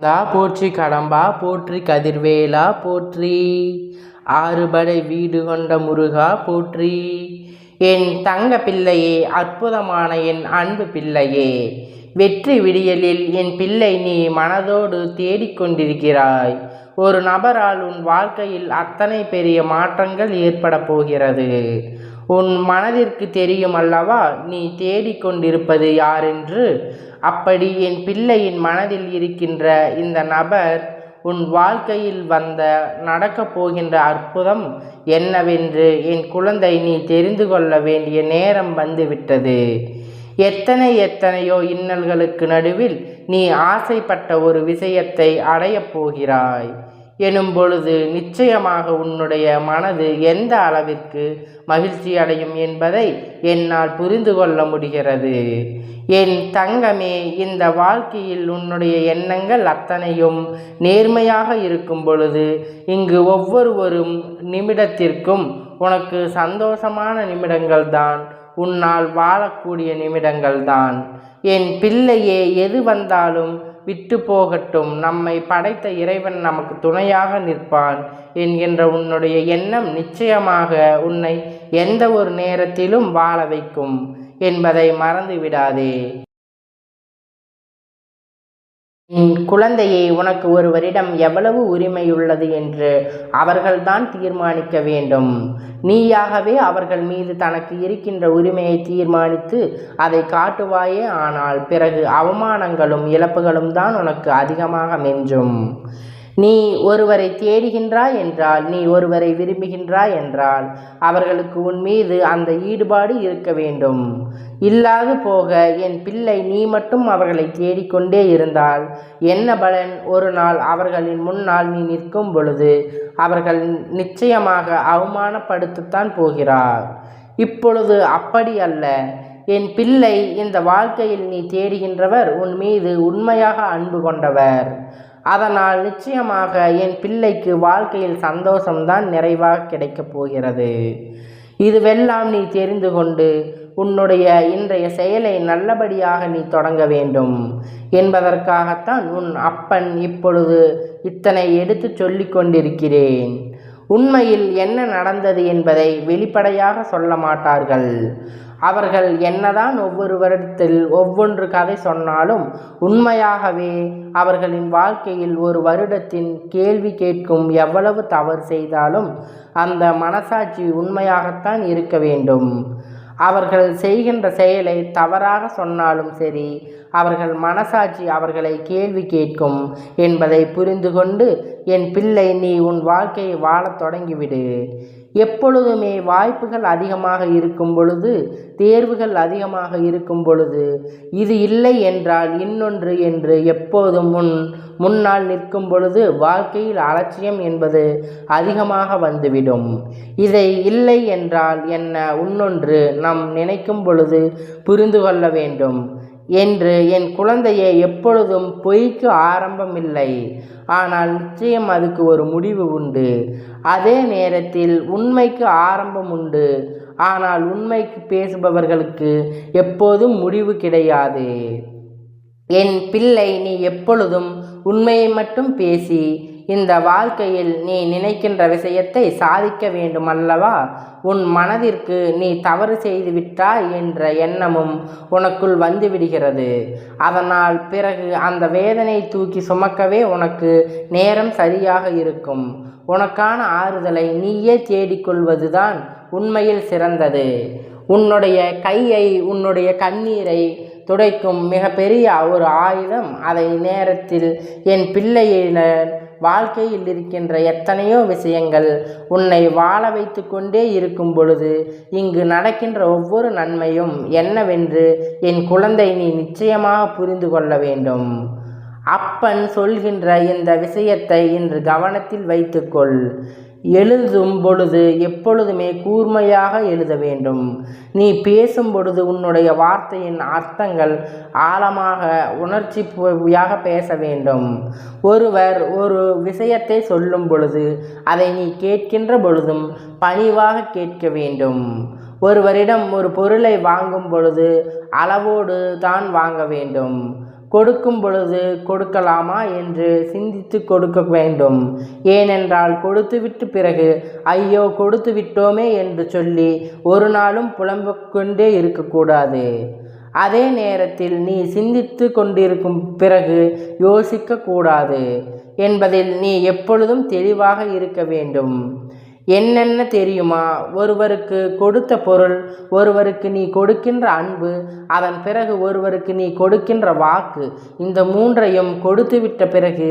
தா போற்றி கடம்பா போற்றி கதிர்வேலா போற்றி ஆறுபடை வீடு கொண்ட முருகா போற்றி. என் தங்க பிள்ளையே அற்புதமான என் அன்பு பிள்ளையே வெற்றி விடியலில் என் பிள்ளை நீ மனதோடு தேடிக்கொண்டிருக்கிறாய் ஒரு நபரால் உன் வாழ்க்கையில் அத்தனை பெரிய மாற்றங்கள் ஏற்பட போகிறது. உன் மனதிற்கு தெரியும் அல்லவா? நீ தேடிக்கொண்டிருப்பது யாரென்று? அப்படி என் பிள்ளையின் மனதில் இருக்கின்ற இந்த நபர் உன் வாழ்க்கையில் வந்த நடக்கப் போகின்ற அற்புதம் என்னவென்று என் குழந்தை நீ தெரிந்து கொள்ள வேண்டிய நேரம் வந்துவிட்டது. எத்தனை எத்தனையோ இன்னல்களுக்கு நடுவில் நீ ஆசைப்பட்ட ஒரு விஷயத்தை அடையப் போகிறாய். எனும் பொழுது நிச்சயமாக உன்னுடைய மனது எந்த அளவிற்கு மகிழ்ச்சி அடையும் என்பதை என்னால் புரிந்து கொள்ள முடிகிறது. என் தங்கமே இந்த வாழ்க்கையில் உன்னுடைய எண்ணங்கள் அத்தனையும் நேர்மையாக இருக்கும் பொழுது இங்கு ஒவ்வொருவரும் நிமிடத்திற்கும் உனக்கு சந்தோஷமான நிமிடங்கள்தான் உன்னால் வாழக்கூடிய நிமிடங்கள்தான் என் பிள்ளையே எது வந்தாலும் விட்டு போகட்டும் நம்மை படைத்த இறைவன் நமக்கு துணையாக நிற்பான் என்கின்ற உன்னுடைய எண்ணம் நிச்சயமாக உன்னை எந்த ஒரு நேரத்திலும் வாழ வைக்கும் என்பதை மறந்து விடாதே என் குழந்தையை உனக்கு ஒருவரிடம் எவ்வளவு உரிமையுள்ளது என்று அவர்கள்தான் தீர்மானிக்க வேண்டும். நீயாகவே அவர்கள் மீது தனக்கு இருக்கின்ற உரிமையை தீர்மானித்து அதை காட்டுவாயே ஆனால் பிறகு அவமானங்களும் இழப்புகளும் தான் உனக்கு அதிகமாக மெஞ்சும். நீ ஒருவரை தேடுகின்றாய் என்றால் நீ ஒருவரை விரும்புகின்றாய் என்றால் அவர்களுக்கு உன் மீது அந்த ஈடுபாடு இருக்க வேண்டும். இல்லாது போக என் பிள்ளை நீ மட்டும் அவர்களை தேடிக்கொண்டே இருந்தால் என்ன பலன்? ஒரு நாள் அவர்களின் முன்னால் நீ நிற்கும் பொழுது அவர்கள் நிச்சயமாக அவமானப்படுத்தத்தான் போகிறார். இப்பொழுது அப்படி அல்ல. என் பிள்ளை இந்த வாழ்க்கையில் நீ தேடுகின்றவர் உன் மீது உண்மையாக அன்பு கொண்டவர். அதனால் நிச்சயமாக என் பிள்ளைக்கு வாழ்க்கையில் சந்தோஷம்தான் நிறைவாக கிடைக்கப் போகிறது. இதுவெல்லாம் நீ தெரிந்து கொண்டு உன்னுடைய இன்றைய செயலை நல்லபடியாக நீ தொடங்க வேண்டும். என்பதற்காகத்தான் உன் அப்பன் இப்பொழுது இத்தனை எடுத்து சொல்லிக் கொண்டிருக்கிறேன். உண்மையில் என்ன நடந்தது என்பதை வெளிப்படையாக சொல்ல மாட்டார்கள். அவர்கள் என்னதான் ஒவ்வொரு வருடத்தில் ஒவ்வொன்று கதை சொன்னாலும் உண்மையாகவே அவர்களின் வாழ்க்கையில் ஒரு வருடத்தின் கேள்வி கேட்கும் எவ்வளவு தவறு செய்தாலும் அந்த மனசாட்சி உண்மையாகத்தான் இருக்க வேண்டும். அவர்கள் செய்கின்ற செயலை தவறாக சொன்னாலும் சரி அவர்கள் மனசாட்சி அவர்களை கேள்வி கேட்கும் என்பதை புரிந்து கொண்டு என் பிள்ளை நீ உன் வாழ்க்கையை வாழத் தொடங்கிவிடு. எப்பொழுதுமே வாய்ப்புகள் அதிகமாக இருக்கும் பொழுது தேர்வுகள் அதிகமாக இருக்கும் பொழுது இது இல்லை என்றால் இன்னொன்று என்று எப்போதும் முன் முன்னால் நிற்கும் பொழுது வாழ்க்கையில் அலட்சியம் என்பது அதிகமாக வந்துவிடும். இதை இல்லை என்றால் என்ன? இன்னொன்று நாம் நினைக்கும் பொழுது புரிந்து கொள்ள வேண்டும். என்று என் குழந்தையை எப்பொழுதும் பொய்க்கு ஆரம்பமில்லை. ஆனால் நிச்சயம் அதுக்கு ஒரு முடிவு உண்டு. அதே நேரத்தில் உண்மைக்கு ஆரம்பம் உண்டு. ஆனால் உண்மைக்கு பேசுபவர்களுக்கு எப்போதும் முடிவு கிடையாது. என் பிள்ளை நீ எப்பொழுதும் உண்மையை மட்டும் பேசி இந்த வாழ்க்கையில் நீ நினைக்கின்ற விஷயத்தை சாதிக்க வேண்டும் அல்லவா உன் மனதிற்கு நீ தவறு செய்து விட்டாய் என்ற எண்ணமும் உனக்குள் வந்துவிடுகிறது. அதனால் பிறகு அந்த வேதனை தூக்கி சுமக்கவே உனக்கு நேரம் சரியாக இருக்கும். உனக்கான ஆறுதலை நீயே தேடிக்கொள்வதுதான் உண்மையில் சிறந்தது. உன்னுடைய கையை உன்னுடைய கண்ணீரை துடைக்கும் மிகப்பெரிய ஒரு ஆயுதம் அதை நேரத்தில் என் பிள்ளையின வாழ்க்கையில் இருக்கின்ற எத்தனையோ விஷயங்கள் உன்னை வாழ வைத்து கொண்டே இருக்கும் பொழுது இங்கு நடக்கின்ற ஒவ்வொரு நன்மையும் என்னவென்று என் குழந்தை நீ நிச்சயமாக புரிந்து கொள்ள வேண்டும். அப்பன் சொல்கின்ற இந்த விஷயத்தை இன்று கவனத்தில் வைத்துக்கொள். எழுதும் பொழுது எப்பொழுதுமே கூர்மையாக எழுத வேண்டும். நீ பேசும் பொழுது உன்னுடைய வார்த்தையின் அர்த்தங்கள் ஆழமாக உணர்ச்சியாக பேச வேண்டும். ஒருவர் ஒரு விஷயத்தை சொல்லும் பொழுது அதை நீ கேட்கின்ற பொழுதும் பணிவாக கேட்க வேண்டும். ஒருவரிடம் ஒரு பொருளை வாங்கும் பொழுது அளவோடு தான் வாங்க வேண்டும். கொடுக்கும் பொழுது கொடுக்கலாமா என்று சிந்தித்து கொடுக்க வேண்டும். ஏனென்றால் கொடுத்துவிட்டு பிறகு ஐயோ கொடுத்து விட்டோமே என்று சொல்லி ஒரு நாளும் புலம்பிக் கொண்டே இருக்கக்கூடாது. அதே நேரத்தில் நீ சிந்தித்து கொண்டிருக்கும் பிறகு யோசிக்கக்கூடாது என்பதில் நீ எப்பொழுதும் தெளிவாக இருக்க வேண்டும். என்னென்ன தெரியுமா? ஒருவருக்கு கொடுத்த பொருள் ஒருவருக்கு நீ கொடுக்கின்ற அன்பு அதன் பிறகு ஒருவருக்கு நீ கொடுக்கின்ற வாக்கு இந்த மூன்றையும் கொடுத்துவிட்ட பிறகு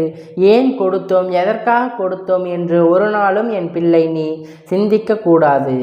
ஏன் கொடுத்தோம்? எதற்காக கொடுத்தோம்? என்று ஒரு நாளும் என் பிள்ளை நீ சிந்திக்கக்கூடாது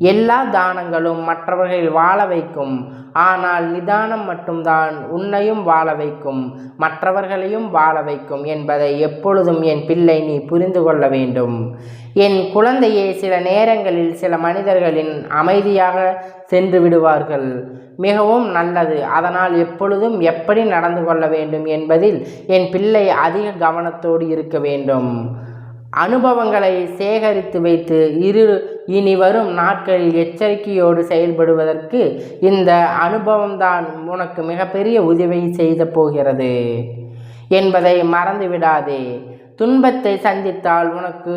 எல்லா தானங்களும் மற்றவர்கள் வாழ வைக்கும். ஆனால் நிதானம் மட்டும்தான் உன்னையும் வாழ வைக்கும் மற்றவர்களையும் வாழ வைக்கும் என்பதை எப்பொழுதும் என் பிள்ளை நீ புரிந்து கொள்ள வேண்டும். என் குழந்தையே சில நேரங்களில் சில மனிதர்களின் அமைதியாக சென்று விடுவார்கள். மிகவும் நல்லது. அதனால் எப்பொழுதும் எப்படி நடந்து கொள்ள வேண்டும் என்பதில் என் பிள்ளை அதிக கவனத்தோடு இருக்க வேண்டும். அனுபவங்களை சேகரித்து வைத்து இரு இனி வரும் நாட்களில் எச்சரிக்கையோடு செயல்படுவதற்கு இந்த அனுபவம்தான் உனக்கு மிகப்பெரிய உதவி செய்த போகிறது என்பதை மறந்துவிடாதே. துன்பத்தை சந்தித்தால் உனக்கு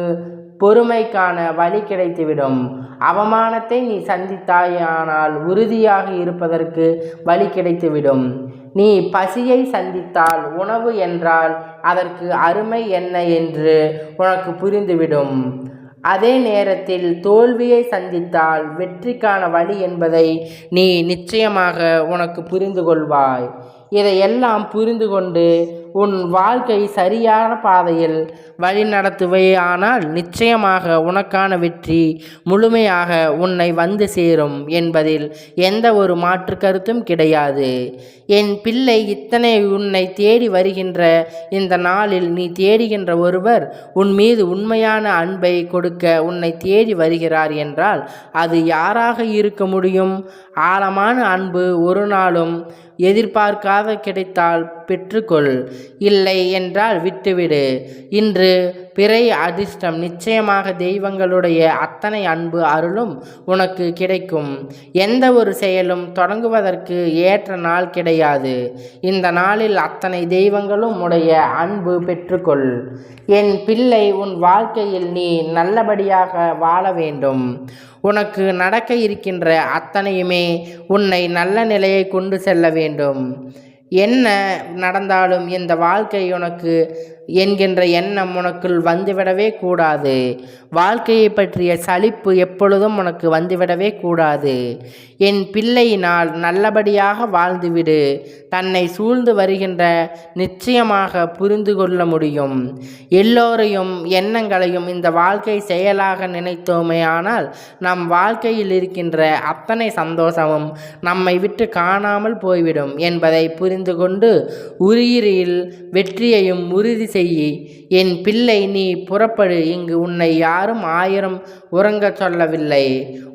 பொறுமைக்கான வழி கிடைத்துவிடும். அவமானத்தை நீ சந்தித்தாயானால் உறுதியாக இருப்பதற்கு வழி கிடைத்துவிடும். நீ பசியை சந்தித்தால் உணவு என்றால் அதற்கு அருமை என்ன என்று உனக்கு புரிந்துவிடும். அதே நேரத்தில் தோல்வியை சந்தித்தால் வெற்றிக்கான வழி என்பதை நீ நிச்சயமாக உனக்கு புரிந்து கொள்வாய் இதையெல்லாம் புரிந்து கொண்டு உன் வாழ்க்கை சரியான பாதையில் வழி ஆனால் நிச்சயமாக உனக்கான வெற்றி முழுமையாக உன்னை வந்து சேரும் என்பதில் எந்த ஒரு மாற்று கருத்தும் கிடையாது. என் பிள்ளை இத்தனை உன்னை தேடி வருகின்ற இந்த நாளில் நீ தேடுகின்ற ஒருவர் உன் மீது உண்மையான அன்பை கொடுக்க உன்னை தேடி வருகிறார் என்றால் அது யாராக இருக்க முடியும்? ஆழமான அன்பு ஒரு நாளும் எதிர்பார்க்காத கிடைத்தால் பெற்றுக்கொள். இல்லை என்றால் விட்டுவிடு. இன்று பிறை அதிர்ஷ்டம் நிச்சயமாக தெய்வங்களுடைய அத்தனை அன்பு அருளும் உனக்கு கிடைக்கும். எந்த ஒரு செயலும் தொடங்குவதற்கு ஏற்ற நாள் கிடையாது. இந்த நாளில் அத்தனை தெய்வங்களும் உடைய அன்பு பெற்றுக்கொள். என் பிள்ளை உன் வாழ்க்கையில் நீ நல்லபடியாக வாழ வேண்டும். உனக்கு நடக்க இருக்கின்ற அத்தனையுமே உன்னை நல்ல நிலையை கொண்டு செல்ல வேண்டும். என்ன நடந்தாலும் இந்த வாழ்க்கை உனக்கு என்கின்ற எண்ணம் உனக்குள் வந்துவிடவே கூடாது. வாழ்க்கையை பற்றிய சலிப்பு எப்பொழுதும் உனக்கு வந்துவிடவே கூடாது. என் பிள்ளையினால் நல்லபடியாக வாழ்ந்துவிடு. தன்னை சூழ்ந்து வருகின்ற நிச்சயமாக புரிந்து கொள்ள முடியும். எல்லோரையும் எண்ணங்களையும் இந்த வாழ்க்கை செயலாக நினைத்தோமே ஆனால் நம் வாழ்க்கையில் இருக்கின்ற அத்தனை சந்தோஷமும் நம்மை விட்டு காணாமல் போய்விடும் என்பதை புரிந்து கொண்டு உயிரில் வெற்றியையும் உறுதி செய்யி. என் பிள்ளை நீ புறப்படு. இங்கு உன்னை யாரும் ஆயிரம் உறங்க சொல்லவில்லை.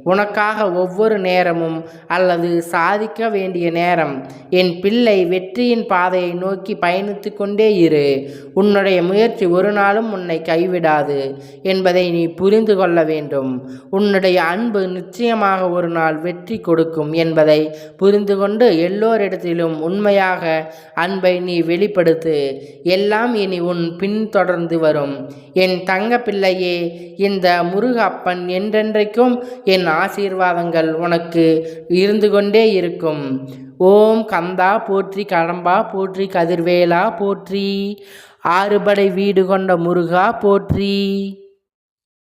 உனக்காக ஒவ்வொரு நேரமும் அல்லது சாதிக்க வேண்டிய நேரம். என் பிள்ளை வெற்றியின் பாதையை நோக்கி பயணித்து கொண்டே இரு. உன்னுடைய முயற்சி ஒரு நாளும் உன்னை கைவிடாது என்பதை நீ புரிந்து கொள்ள வேண்டும். உன்னுடைய அன்பு நிச்சயமாக ஒரு நாள் வெற்றி கொடுக்கும் என்பதை புரிந்து கொண்டு எல்லோரிடத்திலும் உண்மையாக அன்பை நீ வெளிப்படுத்து. எல்லாம் இனி உன் பின்தொடர்ந்து வரும். என் தங்க பிள்ளையே இந்த முருகப்பன் என்றென்றைக்கும் என் ஆசீர்வாதங்கள் உனக்கு இருந்து கொண்டே இருக்கும். ஓம் கந்தா போற்றி கடம்பா போற்றி கதிர்வேலா போற்றி. ஆறுபடை வீடு கொண்ட முருகா போற்றி.